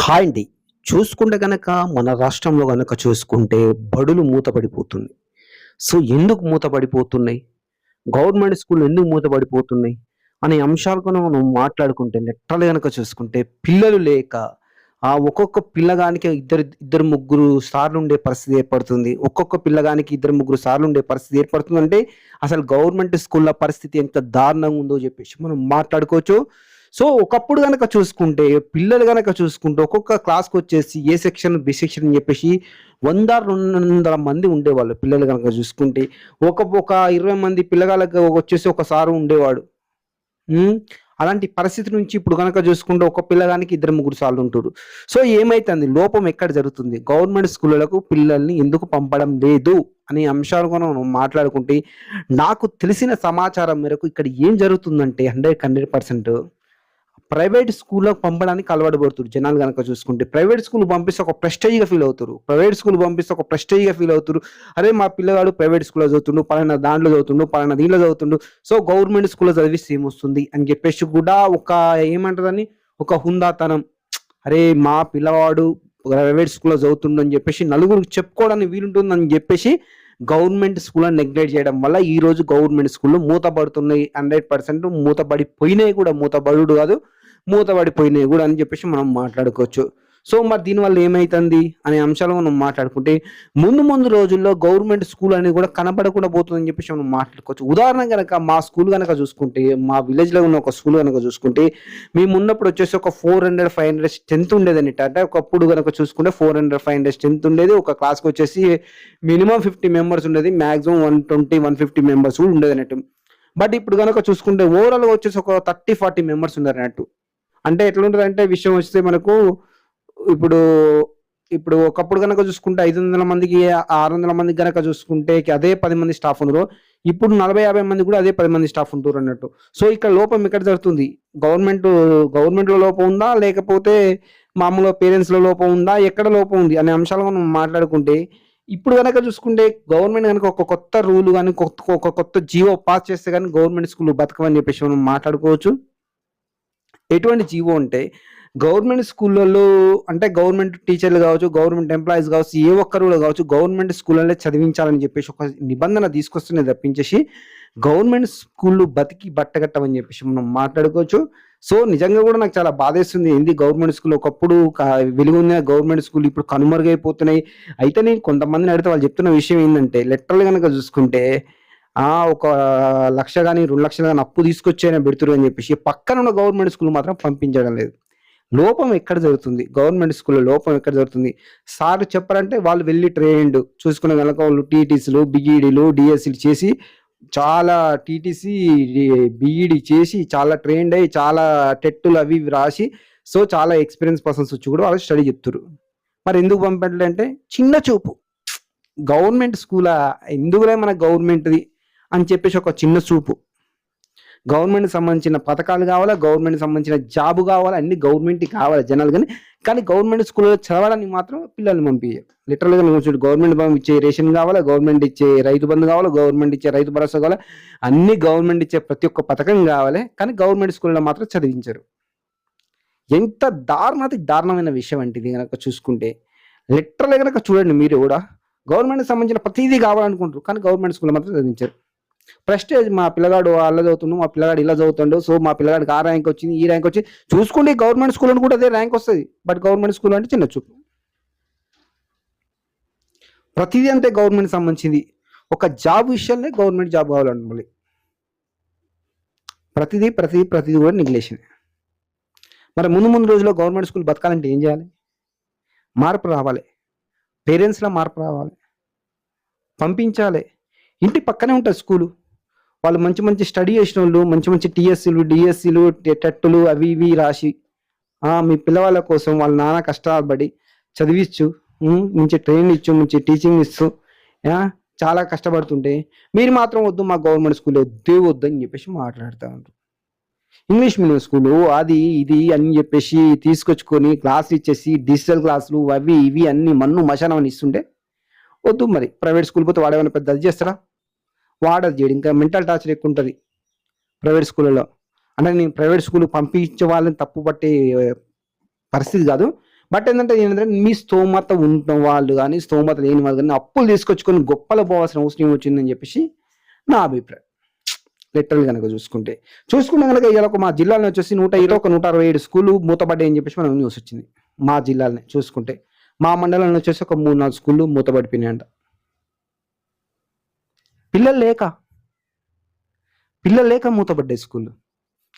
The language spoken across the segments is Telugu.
హాయ్ అండి. చూసుకుంటే గనక మన రాష్ట్రంలో గనక చూసుకుంటే బడులు మూతపడిపోతుంది. సో, ఎందుకు మూతపడిపోతున్నాయి? గవర్నమెంట్ స్కూల్‌లు ఎందుకు మూతపడిపోతున్నాయి? అనే అంశాలు కూడా మనం మాట్లాడుకుంటే నెట్టలు కనుక చూసుకుంటే పిల్లలు లేక ఆ ఒక్కొక్క పిల్లగానికి ఇద్దరు ఇద్దరు ముగ్గురు సార్లు ఉండే పరిస్థితి ఏర్పడుతుంది. ఒక్కొక్క పిల్లగానికి ఇద్దరు ముగ్గురు సార్లు ఉండే పరిస్థితి ఏర్పడుతుందంటే అసలు గవర్నమెంట్ స్కూళ్ళ పరిస్థితి ఎంత దారుణంగా ఉందో చెప్పేసి మనం మాట్లాడుకోవచ్చు. సో, ఒకప్పుడు కనుక చూసుకుంటే పిల్లలు కనుక చూసుకుంటే ఒక్కొక్క క్లాస్కి వచ్చేసి ఏ సెక్షన్, బి సెక్షన్ అని చెప్పేసి 100, 200 మంది ఉండేవాళ్ళు పిల్లలు కనుక చూసుకుంటే. ఒక ఒక 20 మంది పిల్లగాళ్ళకి వచ్చేసి ఒక సారు ఉండేవాడు. అలాంటి పరిస్థితి నుంచి ఇప్పుడు కనుక చూసుకుంటే ఒక పిల్లగానికి ఇద్దరు ముగ్గురు సార్లు ఉంటారు సో, ఏమైతుంది లోపం ఎక్కడ జరుగుతుంది? గవర్నమెంట్ స్కూళ్ళకు పిల్లల్ని ఎందుకు పంపడం లేదు? అనే అంశాలు కూడా మనం మాట్లాడుకుంటే నాకు తెలిసిన సమాచారం మేరకు ఇక్కడ ఏం జరుగుతుందంటే 100కి 100% ప్రైవేట్ స్కూల్లో పంపడానికి అలవాటు పడుతుర్రు జనాలు కనుక చూసుకుంటే. ప్రైవేట్ స్కూల్ పంపిస్తే ఒక ప్రెస్టీజ్‌గా ఫీల్ అవుతారు ప్రైవేట్ స్కూల్ పంపిస్తే ఒక ప్రెస్టీజ్‌గా ఫీల్ అవుతారు అరే! మా పిల్లగాడు ప్రైవేట్ స్కూల్‌లో చదువుతుండు. పలానా దాంట్లో చదువుతుండు. పలానా దీంట్లో చదువుతుండు. సో, గవర్నమెంట్ స్కూల్‌లో చదివిస్తే ఏమొస్తుంది? అని చెప్పేసి కూడా ఒక ఏమంటుందని ఒక హుందాతనం. అరే! మా పిల్లవాడు ప్రైవేట్ స్కూల్‌లో చదువుతుండు అని చెప్పేసి నలుగురికి చెప్పుకోవడానికి వీలుంటుందని చెప్పేసి గవర్నమెంట్ స్కూల్ నెగ్లెక్ట్ చేయడం వల్ల ఈరోజు గవర్నమెంట్ స్కూల్లో మూతపడుతున్నాయి. 100% మూతపడిపోయినాయి కూడా. మూతబడు కాదు. మూతబడిపోయినాయి కూడా అని చెప్పేసి మనం మాట్లాడుకోవచ్చు. సో, మరి దీనివల్ల ఏమవుతుంది అనే అంశాలు మనం మాట్లాడుకుంటే ముందు ముందు రోజుల్లో గవర్నమెంట్ స్కూల్ అనేది కూడా కనబడకుండా పోతుందని చెప్పేసి మనం మాట్లాడుకోవచ్చు. ఉదాహరణ కనుక మా స్కూల్ కనుక చూసుకుంటే మా విలేజ్‌లో ఉన్న ఒక స్కూల్ కనుక చూసుకుంటే మేము ఉన్నప్పుడు వచ్చేసి ఒక 400, 500 స్ట్రెంత్ ఉండేదన్నట్టు. అంటే ఒకప్పుడు కనుక చూసుకుంటే 400, 500 స్ట్రెంత్ ఉండేది. ఒక క్లాస్కి వచ్చేసి మినిమం ఫిఫ్టీ మెంబర్స్ ఉండేది. మాక్సిమం 120, 150 మెంబర్స్ కూడా ఉండేదన్నట్టు. బట్ ఇప్పుడు కనుక చూసుకుంటే ఓవరాల్‌గా వచ్చేసి ఒక 30, 40 మెంబర్స్ ఉన్నారన్నట్టు. అంటే ఎట్లుంటుంది అంటే విషయం వస్తే మనకు ఇప్పుడు ఇప్పుడు ఒకప్పుడు కనుక చూసుకుంటే 500 మందికి, 600 మందికి కనుక చూసుకుంటే అదే పది మంది స్టాఫ్ ఉన్నారు. ఇప్పుడు 40, 50 మంది కూడా అదే పది మంది స్టాఫ్ ఉంటుర్రన్నట్టు. సో, ఇక్కడ లోపం ఎక్కడ జరుగుతుంది? గవర్నమెంట్ గవర్నమెంట్‌లో లోపం ఉందా? లేకపోతే మామూలుగా పేరెంట్స్‌లో లోపం ఉందా? ఎక్కడ లోపం ఉంది? అనే అంశాలు మనం మాట్లాడుకుంటే ఇప్పుడు కనుక చూసుకుంటే గవర్నమెంట్ కనుక ఒక కొత్త రూల్ కానీ కొత్త ఒక కొత్త జీవో పాస్ చేస్తే కానీ గవర్నమెంట్ స్కూల్ బతకమని చెప్పేసి మనం మాట్లాడుకోవచ్చు. ఎటువంటి జీవో అంటే గవర్నమెంట్ స్కూళ్ళలో అంటే గవర్నమెంట్ టీచర్లు కావచ్చు, గవర్నమెంట్ ఎంప్లాయీస్ కావచ్చు, ఏ ఒక్కరు కూడా కావచ్చు గవర్నమెంట్ స్కూళ్ళలో చదివించాలని చెప్పేసి ఒక నిబంధన తీసుకొస్తున్నది తప్పించేసి గవర్నమెంట్ స్కూళ్ళు బతికి బట్టగట్టమని చెప్పేసి మనం మాట్లాడుకోవచ్చు. సో, నిజంగా కూడా నాకు చాలా బాధేస్తుంది. ఏంది గవర్నమెంట్ స్కూల్ ఒకప్పుడు వెలుగున్న గవర్నమెంట్ స్కూల్ ఇప్పుడు కనుమరుగైపోతున్నాయి. అయితే నేను కొంతమందిని అడిగితే వాళ్ళు చెప్తున్న విషయం ఏంటంటే లెటర్లు కనుక చూసుకుంటే ఆ! ఒక 1,00,000 గాని, 2,00,000 గాని అప్పు తీసుకొచ్చైనా పెడుతుర్రు అని చెప్పేసి పక్కనున్న గవర్నమెంట్ స్కూల్ మాత్రం పంపించడం లేదు. లోపం ఎక్కడ జరుగుతుంది? గవర్నమెంట్ స్కూల్‌లో లోపం ఎక్కడ జరుగుతుంది? సార్లు చెప్పారంటే వాళ్ళు వెళ్ళి ట్రైన్డ్ చూసుకున్న కనుక వాళ్ళు టీటీసీలు, బీఈడీలు, డిఎస్సీలు చేసి చాలా టీటీసీ, బీఈడీ చేసి చాలా ట్రైన్డ్ అయ్యి చాలా టెట్టులు అవి రాసి సో, చాలా ఎక్స్‌పీరియన్స్ పర్సన్స్ వచ్చి కూడా వాళ్ళు స్టడీ చెప్తారు మరి ఎందుకు పంపట్లే అంటే చిన్న చూపు. గవర్నమెంట్ స్కూలా? ఎందుకులే మన గవర్నమెంట్‌ది అని చెప్పేసి ఒక చిన్న చూపు. గవర్నమెంట్‌కి సంబంధించిన పథకాలు కావాలా, గవర్నమెంట్‌కి సంబంధించిన జాబ్ కావాలా, అన్ని గవర్నమెంట్‌కి కావాలి జనాలు కానీ కానీ గవర్నమెంట్ స్కూల్‌లో చదవడానికి మాత్రం పిల్లల్ని పంపించారు లిటరల్‌గా నువ్వు చూడు గవర్నమెంట్ పంపించే రేషన్ కావాలా, గవర్నమెంట్ ఇచ్చే రైతు బంధు కావాలా, గవర్నమెంట్ ఇచ్చే రైతు భరోసా కావాలా, అన్ని గవర్నమెంట్ ఇచ్చే ప్రతి ఒక్క పథకం కావాలి. కానీ గవర్నమెంట్ స్కూల్‌లో మాత్రం చదివించరు. ఎంత దారుణాతి దారుణమైన విషయం అంటే ఇది గనక చూసుకుంటే లిటరల్‌గా గనక చూడండి మీరు కూడా గవర్నమెంట్‌కి సంబంధించిన ప్రతిదీ కావాలనుకుంటారు. కానీ గవర్నమెంట్ స్కూల్‌లో మాత్రం చదివించారు ప్రెస్టేజ్ మా పిల్లగాడు అలా చదువుతుండు, మా పిల్లగాడు ఇలా చదువుతుండు. సో, మా పిల్లగాడికి ఆ ర్యాంక్ వచ్చింది, ఈ ర్యాంక్ వచ్చింది. చూసుకోండి గవర్నమెంట్ స్కూల్‌లో కూడా అదే ర్యాంక్ వస్తుంది బట్ గవర్నమెంట్ స్కూల్ అంటే చిన్న చూపు. ప్రతిదీ అంతే గవర్నమెంట్ సంబంధించింది. ఒక జాబ్ విషయంలో గవర్నమెంట్ జాబ్ కావాలండి మళ్ళీ. ప్రతిదీ, ప్రతిదీ, ప్రతిదీ కూడా నెగ్లెక్షనే. మరి ముందు ముందు రోజుల్లో గవర్నమెంట్ స్కూల్ బతకాలంటే ఏం చేయాలి? మార్పు రావాలి. పేరెంట్స్‌లో మార్పు రావాలి. పంపించాలి. ఇంటి పక్కనే ఉంటుంది స్కూలు. వాళ్ళు మంచి మంచి స్టడీ చేసిన వాళ్ళు మంచి మంచి టీఎస్సీలు, డిఎస్సీలు టెట్టులు అవి ఇవి రాసి మీ పిల్లవాళ్ళ కోసం వాళ్ళ నాన్న కష్టపడి చదివిచ్చు. మంచి ట్రైనింగ్ ఇచ్చు, మంచి టీచింగ్ ఇచ్చు చాలా కష్టపడుతుంటే మీరు మాత్రం వద్దు మా గవర్నమెంట్ స్కూల్ వద్దే వద్దు అని చెప్పేసి మాట్లాడుతూ ఉంటారు. ఇంగ్లీష్ మీడియం స్కూలు అది ఇది అని చెప్పేసి తీసుకొచ్చుకొని క్లాసులు ఇచ్చేసి డిజిటల్ క్లాసులు అవి ఇవి అన్ని మన్ను మశానం అని ఇస్తుంటే వద్దు మరి ప్రైవేట్ స్కూల్ పోతే వాడేమైనా పెద్ద అది చేస్తారా వాడదు చేయడు. ఇంకా మెంటల్ టార్చర్ ఎక్కువ ఉంటుంది ప్రైవేట్ స్కూళ్ళలో. అంటే నేను ప్రైవేట్ స్కూల్ పంపించే వాళ్ళని తప్పు పట్టే పరిస్థితి కాదు. బట్ ఏంటంటే ఏంటంటే మీ స్తోమత ఉన్న వాళ్ళు కానీ స్తోమత లేని వాళ్ళు కానీ అప్పులు తీసుకొచ్చుకొని గొప్పలు పోవాల్సిన అవసరం వచ్చిందని చెప్పేసి నా అభిప్రాయం. లిటరల్ కనుక చూసుకుంటే. చూసుకుంటే కనుక ఇలా ఒక మా జిల్లాలో వచ్చేసి నూట ఇరవై ఒక నూట అరవై ఏడు స్కూలు మూతపడ్డాయని చెప్పేసి మనం న్యూస్ వచ్చింది. మా జిల్లాలని చూసుకుంటే. మా మండలంలో వచ్చేసి ఒక మూడు నాలుగు స్కూళ్ళు మూతపడిపోయినాయంట. పిల్లలు లేక పిల్లలు లేక మూతపడ్డాయి స్కూళ్ళు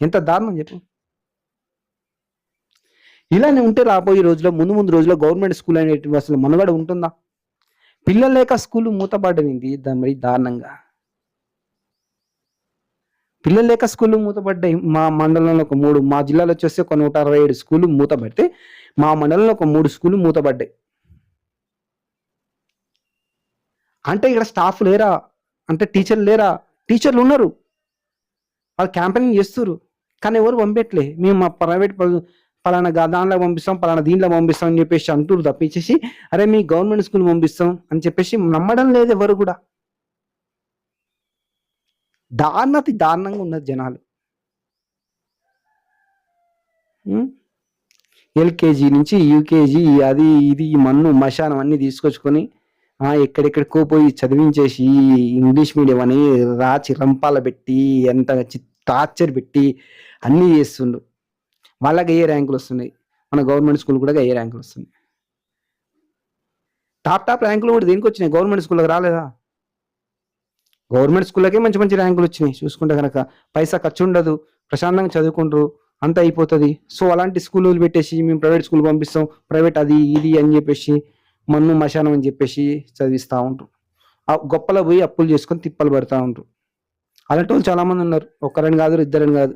ఎంత దారుణం చెప్పు. ఇలానే ఉంటే రాబోయే రోజుల్లో ముందు ముందు రోజుల్లో గవర్నమెంట్ స్కూల్ అనేటువంటి అసలు మనుగడ ఉంటుందా? పిల్లలు లేక స్కూల్ మూతపడ్డది మరి దారుణంగా. పిల్లలు లేక స్కూళ్ళు మూతపడ్డాయి మా మండలంలో ఒక మూడు మా జిల్లాలో వచ్చేసి ఒక నూట అరవై ఏడు స్కూళ్ళు మూతపడితే మా మండలంలో ఒక మూడు స్కూళ్ళు మూతపడ్డాయి అంటే ఇక్కడ స్టాఫ్ లేరా? అంటే టీచర్లు లేరా? టీచర్లు ఉన్నారు. వాళ్ళు క్యాంపెయినింగ్ చేస్తున్నారు కానీ ఎవరు పంపించట్లే మేము మా ప్రైవేట్ పలానా దానిలో పంపిస్తాం పలానా దీంట్లో పంపిస్తాం అని చెప్పేసి అంటూరు తప్పించేసి అరే మీ గవర్నమెంట్ స్కూల్ పంపిస్తాం అని చెప్పేసి నమ్మడం లేదు ఎవరు కూడా. దారుణతి దారుణంగా ఉన్నది జనాలు. ఎల్కేజీ నుంచి యూకేజీ అది ఇది మన్ను మశానం అన్ని తీసుకొచ్చుకొని ఎక్కడెక్కడికో పోయి చదివించేసి ఇంగ్లీష్ మీడియం అని రాచి రంపాల పెట్టి ఎంత టార్చర్ పెట్టి అన్నీ చేస్తుండ్రు వాళ్ళకి ఏ ర్యాంకులు వస్తున్నాయి? మన గవర్నమెంట్ స్కూల్ కూడా ఏ ర్యాంకులు వస్తున్నాయి? టాప్ టాప్ ర్యాంకులు కూడా దేనికి వచ్చినాయి? గవర్నమెంట్ స్కూల్కి రాలేదా? గవర్నమెంట్ స్కూళ్ళకే మంచి మంచి ర్యాంకులు వచ్చినాయి. చూసుకుంటే కనుక పైసా ఖర్చు ఉండదు ప్రశాంతంగా చదువుకుంటారు అంత అయిపోతుంది. సో అలాంటి స్కూళ్ళు పెట్టేసి మేము ప్రైవేట్ స్కూల్ పంపిస్తాం ప్రైవేట్ అది ఇది అని చెప్పేసి మన్ను మశానం అని చెప్పేసి చదివిస్తూ ఉంటారు ఆ గొప్పలో పోయి అప్పులు చేసుకొని తిప్పలు పడుతూ ఉంటారు అలాంటి వాళ్ళు చాలామంది ఉన్నారు. ఒక్కరని కాదు ఇద్దరని కాదు.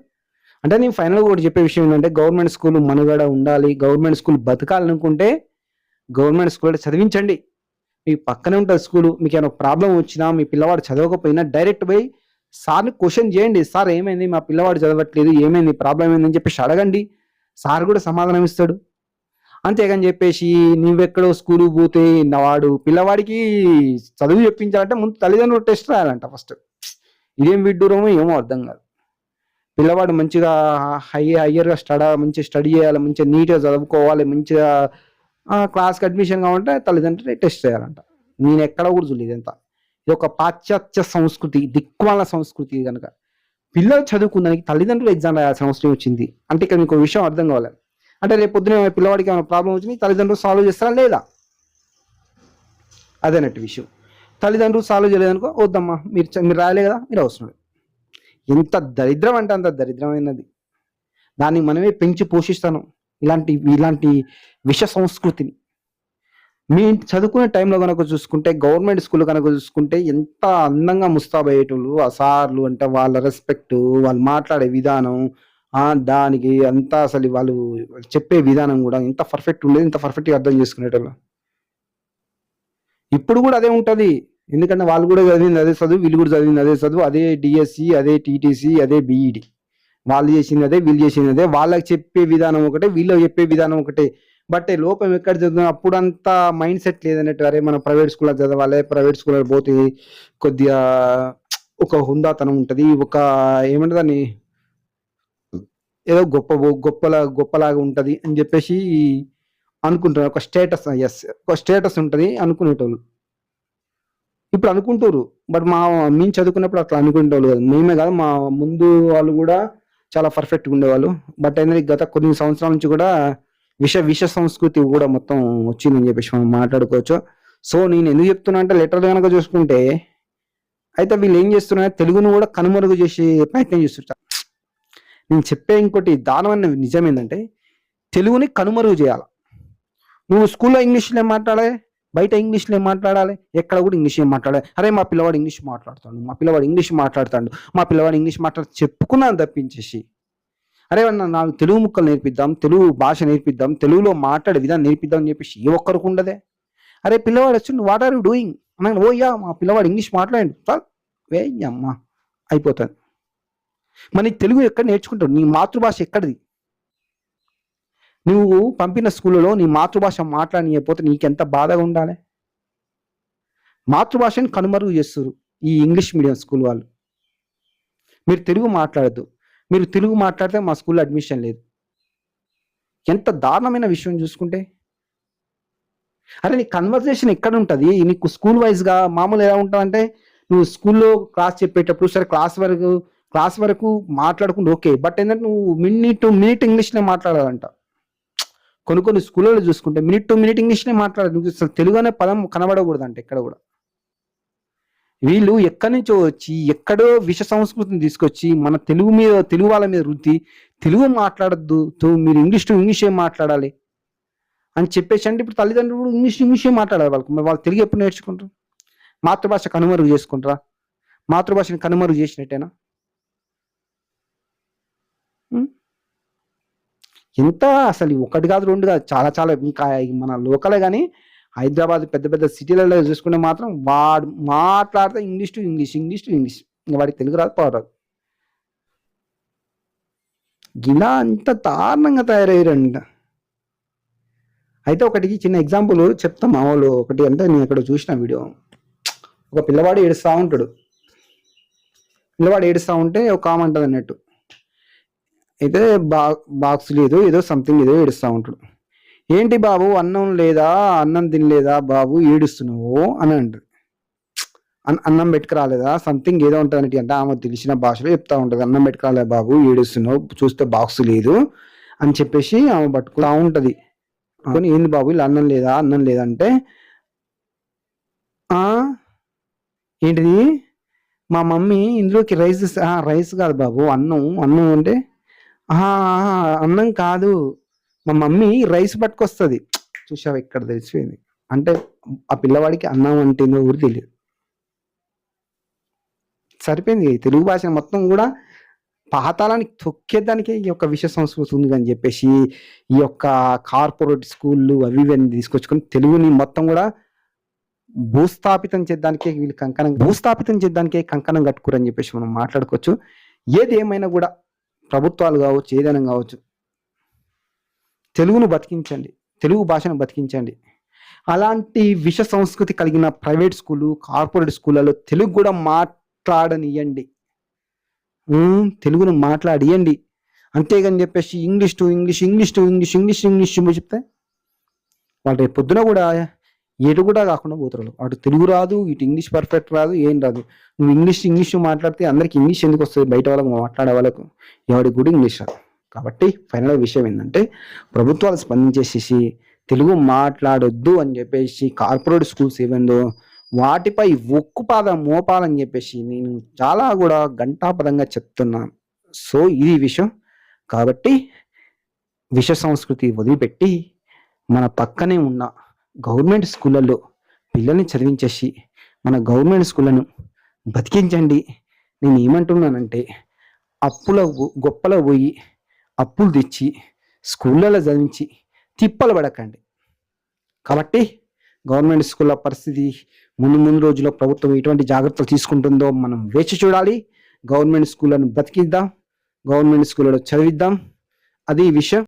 అంటే నేను ఫైనల్గా కూడా చెప్పే విషయం ఏంటంటే గవర్నమెంట్ స్కూల్ మనుగడ ఉండాలి గవర్నమెంట్ స్కూల్ బతకాలనుకుంటే గవర్నమెంట్ స్కూల్ చదివించండి. మీ పక్కనే ఉంటుంది స్కూల్ మీకు ఏమైనా ప్రాబ్లం వచ్చినా మీ పిల్లవాడు చదవకపోయినా డైరెక్ట్ పోయి సార్ని క్వశ్చన్ చేయండి. సార్ ఏమైంది? మా పిల్లవాడు చదవట్లేదు ఏమైంది? ప్రాబ్లం ఏందని చెప్పేసి అడగండి. సార్ కూడా సమాధానం ఇస్తాడు. అంతేగాని చెప్పేసి నువ్వెక్కడో స్కూల్ పోతే వాడు పిల్లవాడికి చదువు చెప్పించాలంటే ముందు తల్లిదండ్రులు టెస్ట్ రాయాలంట ఫస్ట్. ఇదేం విడ్డూరమో ఏమో అర్థం కాదు. పిల్లవాడు మంచిగా హై హయ్యర్గా స్టడీ మంచిగా స్టడీ చేయాలి మంచిగా నీట్గా చదువుకోవాలి మంచిగా క్లాస్కి అడ్మిషన్ కావాలంటే తల్లిదండ్రులు టెస్ట్ చేయాలంట నేను ఎక్కడ కూడా చూడలేదు ఇదంతా. ఇది ఒక పాశ్చాత్య సంస్కృతి దిక్వాల సంస్కృతి కనుక. పిల్లలు చదువుకున్నానికి తల్లిదండ్రులు ఎగ్జామ్ రాయాల్సిన అవసరం వచ్చింది. అంటే ఇక్కడ మీకు విషయం అర్థం కావాలి. అంటే రేపు పొద్దున పిల్లవాడికి ఏమైనా ప్రాబ్లం వచ్చింది తల్లిదండ్రులు సాల్వ్ చేస్తారా లేదా? అదేనట్టు విషయం. తల్లిదండ్రులు సాల్వ్ చేయలేదనుకో వద్దమ్మా మీరు మీరు రాయలే కదా మీరు అవసరం లేదు. ఎంత దరిద్రం అంటే అంత దరిద్రమైనది. దాన్ని మనమే పెంచి పోషిస్తాను. ఇలాంటి ఇలాంటి విష సంస్కృతిని. మీ చదువుకునే టైంలో కనుక చూసుకుంటే గవర్నమెంట్ స్కూల్ కనుక చూసుకుంటే ఎంత అందంగా ముస్తాబయ్యేటోళ్ళు ఆ సార్లు అంటే వాళ్ళ రెస్పెక్ట్ వాళ్ళు మాట్లాడే విధానం దానికి అంతా అసలు వాళ్ళు చెప్పే విధానం కూడా ఇంత పర్ఫెక్ట్ ఉండేది ఇంత పర్ఫెక్ట్గా అర్థం చేసుకునేటోళ్ళు. ఇప్పుడు కూడా అదే ఉంటుంది. ఎందుకంటే వాళ్ళు కూడా చదివింది అదే చదువు వీళ్ళు కూడా చదివింది అదే చదువు అదే డిఎస్సి అదే టీటీసీ అదే బీఈడి వాళ్ళు చేసింది అదే వీళ్ళు చేసింది అదే వాళ్ళకి చెప్పే విధానం ఒకటే వీళ్ళకి చెప్పే విధానం ఒకటే. బట్ లోపం ఎక్కడ చదువు అప్పుడు అంత మైండ్ సెట్ లేదన్నట్టు అరే మనం ప్రైవేట్ స్కూల్లో చదవాలి ప్రైవేట్ స్కూల్లో పోతే కొద్దిగా ఒక హుందాతనం ఉంటుంది ఒక ఏమంటుంది దాన్ని? ఏదో గొప్ప గొప్పలా గొప్పలాగా ఉంటుంది అని చెప్పేసి అనుకుంటున్నారు. ఒక స్టేటస్ ఎస్ ఒక స్టేటస్ ఉంటుంది అనుకునేటోళ్ళు. ఇప్పుడు అనుకుంటారు బట్ మా మేము చదువుకున్నప్పుడు అట్లా అనుకునేటోళ్ళు కాదు. మేమే కాదు మా ముందు వాళ్ళు కూడా చాలా పర్ఫెక్ట్గా ఉండేవాళ్ళు. బట్ అయితే గత కొన్ని సంవత్సరాల నుంచి కూడా విష విష సంస్కృతి కూడా మొత్తం వచ్చిందని చెప్పేసి మనం మాట్లాడుకోవచ్చు. సో నేను ఎందుకు చెప్తున్నా అంటే లెటర్ కనుక చూసుకుంటే అయితే వీళ్ళు ఏం చేస్తున్నారు తెలుగును కూడా కనుమరుగు చేసే ప్రయత్నం చేస్తుంటారు నేను చెప్పే ఇంకోటి దానమైన నిజం ఏంటంటే తెలుగుని కనుమరుగు చేయాలి. నువ్వు స్కూల్లో ఇంగ్లీష్లో మాట్లాడాలి? బయట ఇంగ్లీష్లో మాట్లాడాలి? ఎక్కడ కూడా ఇంగ్లీష్ మాట్లాడాలి? అరే మా పిల్లవాడు ఇంగ్లీష్ మాట్లాడుతాడు మా పిల్లవాడు ఇంగ్లీష్ మాట్లాడుతాడు మా పిల్లవాడు ఇంగ్లీష్ మాట్లాడు చెప్పుకున్నాను తప్పించేసి. అరే అన్న నాకు తెలుగు ముక్కలు నేర్పిద్దాం తెలుగు భాష నేర్పిద్దాం తెలుగులో మాట్లాడే విధానం నేర్పిద్దాం అని చెప్పేసి ఏ ఒక్కరికి ఉండదే. అరే పిల్లవాడు వచ్చి వాట్ ఆర్ యూ డూయింగ్ అన్నాను ఓ యా మా పిల్లవాడు ఇంగ్లీష్ మాట్లాడండి. చాలు వే అయిపోతుంది మరి తెలుగు ఎక్కడ నేర్చుకుంటావు? నీ మాతృభాష ఎక్కడిది? నువ్వు పంపిన స్కూల్లో నీ మాతృభాష మాట్లాడనీయకపోతే నీకెంత బాధగా ఉండాలి? మాతృభాషని కనుమరుగు చేస్తారు ఈ ఇంగ్లీష్ మీడియం స్కూల్ వాళ్ళు. మీరు తెలుగు మాట్లాడద్దు. మీరు తెలుగు మాట్లాడితే మా స్కూల్లో అడ్మిషన్ లేదు. ఎంత దారుణమైన విషయం చూసుకుంటే. అరే నీ కన్వర్జేషన్ ఎక్కడ ఉంటుంది నీకు స్కూల్ వైజ్గా మామూలు ఎలా ఉంటుందంటే నువ్వు స్కూల్లో క్లాస్ చెప్పేటప్పుడు సరే క్లాస్ వరకు క్లాస్ వరకు మాట్లాడుకుంటూ ఓకే. బట్ ఏంటంటే నువ్వు మినిట్ టు మినిట్ ఇంగ్లీష్నే మాట్లాడాలంట. కొన్ని కొన్ని స్కూళ్ళలో చూసుకుంటే మినిట్ టు మినిట్ ఇంగ్లీష్నే మాట్లాడాలి. నువ్వు తెలుగు అనే పదం కనబడకూడదంట ఎక్కడ కూడా. వీళ్ళు ఎక్కడి నుంచో వచ్చి ఎక్కడో విష సంస్కృతిని తీసుకొచ్చి మన తెలుగు మీద తెలుగు వాళ్ళ మీద రుద్ది తెలుగు మాట్లాడద్దు తో- మీరు ఇంగ్లీష్ టు ఇంగ్లీషే మాట్లాడాలి? అని చెప్పేసి అంటే ఇప్పుడు తల్లిదండ్రులు కూడా ఇంగ్లీష్ ఇంగ్లీషే మాట్లాడాలి వాళ్ళకి? మరి వాళ్ళు తెలుగు ఎప్పుడు నేర్చుకుంటారు? మాతృభాష కనుమరుగు చేసుకుంటారా? మాతృభాషని కనుమరుగు చేసినట్టేనా? ఎంత అసలు ఒకటి కాదు రెండు కాదు చాలా చాలా ఇంకా మన లోకలే కానీ హైదరాబాద్ పెద్ద పెద్ద సిటీలలో చూసుకుంటే మాత్రం వాడు మాట్లాడితే English to English English to English. ఇంకా వాడికి తెలుగు రాదు పోరాదు. ఇలా అంత దారుణంగా తయారయ్యారంట. అయితే ఒకటికి చిన్న ఎగ్జాంపుల్ చెప్తాం మా వాళ్ళు. ఒకటి అంటే నేను ఇక్కడ చూసిన వీడియో. ఒక పిల్లవాడు ఏడుస్తూ ఉంటాడు. పిల్లవాడు ఏడుస్తూ ఉంటే ఒక కామ అంటది అన్నట్టు. అయితే బా బాక్స్ లేదు ఏదో సంథింగ్ ఏదో ఏడుస్తూ ఉంటాడు. ఏంటి బాబు అన్నం లేదా? అన్నం తినలేదా బాబు? ఏడుస్తున్నావు? అని అంటారు అన్- అన్నం పెట్టుకురాలేదా? సంథింగ్ ఏదో ఉంటుంది అంటే ఆమె తెలిసిన భాషలో చెప్తా ఉంటుంది. అన్నం పెట్టుకురాలేదు బాబు ఏడుస్తున్నావు చూస్తే బాక్స్ లేదు అని చెప్పేసి ఆమె పట్టుకుంటా ఉంటుంది. కానీ ఏంది బాబు ఇలా అన్నం లేదా? అన్నం లేదా? అంటే ఏంటిది? మా మమ్మీ ఇందులోకి రైస్ రైస్ కాదు బాబు అన్నం అన్నం అంటే అన్నం కాదు. మా మమ్మీ రైస్ పట్టుకొస్తుంది. చూసావు ఇక్కడ తెలిసిపోయింది. అంటే ఆ పిల్లవాడికి అన్నం అంటే ఊరు తెలియదు. సరిపోయింది. తెలుగు భాష మొత్తం కూడా పాతాళానికి తొక్కేదానికి ఈ యొక్క విషయ సంస్కృతి ఉంది అని చెప్పేసి ఈ యొక్క కార్పొరేట్ స్కూళ్ళు అవి ఇవన్నీ తీసుకొచ్చుకొని తెలుగుని మొత్తం కూడా భూస్థాపితం చేద్దానికే వీళ్ళు కంకణం భూస్థాపితం చేద్దానికే కంకణం కట్టుకోరని చెప్పేసి మనం మాట్లాడుకోవచ్చు. ఏది ఏమైనా కూడా ప్రభుత్వాలు కావచ్చు ఏదైనా కావచ్చు. తెలుగును బతికించండి. తెలుగు భాషను బతికించండి. అలాంటి విష సంస్కృతి కలిగిన ప్రైవేట్ స్కూలు కార్పొరేట్ స్కూళ్ళలో తెలుగు కూడా మాట్లాడనియండి తెలుగును మాట్లాడియండి అంతేగాని చెప్పేసి English to English English to English English English చెప్తే వాళ్ళు రేపు పొద్దున కూడా ఎటు కూడా కాకుండా పోతారు అటు తెలుగు రాదు ఇటు ఇంగ్లీష్ పర్ఫెక్ట్ రాదు ఏం రాదు. నువ్వు ఇంగ్లీష్ ఇంగ్లీష్ మాట్లాడితే అందరికి ఇంగ్లీష్ ఎందుకు వస్తుంది? బయట వాళ్ళకు మాట్లాడే వాళ్ళకు ఎవరికి కూడా ఇంగ్లీష్ రాదు. కాబట్టి ఫైనల్ విషయం ఏంటంటే ప్రభుత్వాలు స్పందించేసేసి తెలుగు మాట్లాడొద్దు అని చెప్పేసి కార్పొరేట్ స్కూల్స్ ఏవేందో వాటిపై ఉక్కుపాదం మోపాలని చెప్పేసి నేను చాలా కూడా గంటాపదంగా చెప్తున్నాను సో ఇది విషయం. కాబట్టి విష సంస్కృతి వదిలిపెట్టి మన పక్కనే ఉన్న గవర్నమెంట్ స్కూళ్ళల్లో పిల్లల్ని చదివించేసి మన గవర్నమెంట్ స్కూళ్ళను బతికించండి. నేను ఏమంటున్నానంటే అప్పుల గొప్పలో పోయి అప్పులు తెచ్చి స్కూళ్ళలో చదివించి తిప్పలు పడకండి. కాబట్టి గవర్నమెంట్ స్కూళ్ళ పరిస్థితి ముందు ముందు రోజుల్లో ప్రభుత్వం ఎటువంటి జాగ్రత్తలు తీసుకుంటుందో మనం వేచి చూడాలి. గవర్నమెంట్ స్కూళ్ళను బతికిద్దాం గవర్నమెంట్ స్కూళ్ళలో చదివిద్దాం. అది ఈ విషయం.